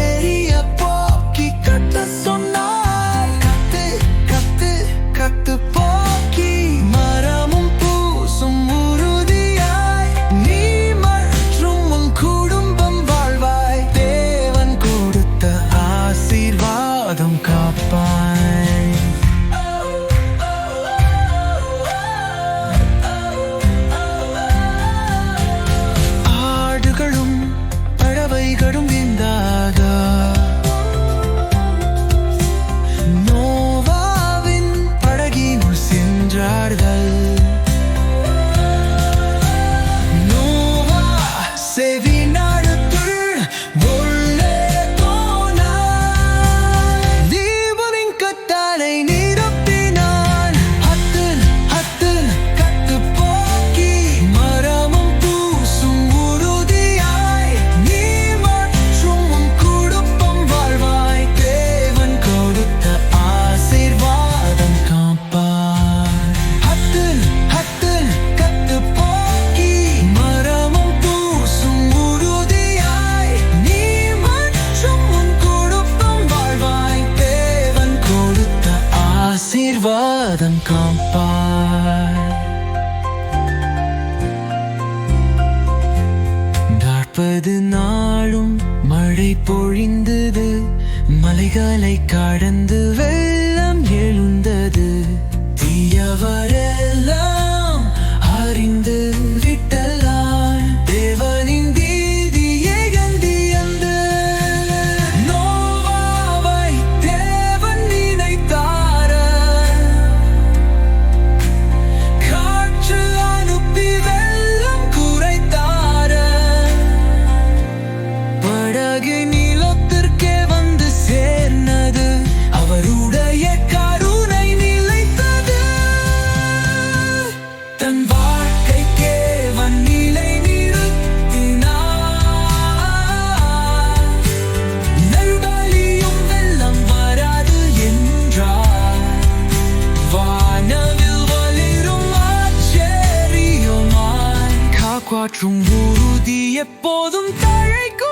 Ready up. வாதம் காப்பாய் நாற்பது நாளும் மழை பொழிந்தது மலைகளை கடந்து வே காற்றும் ஊதி எப்போதும் தழைக்கும்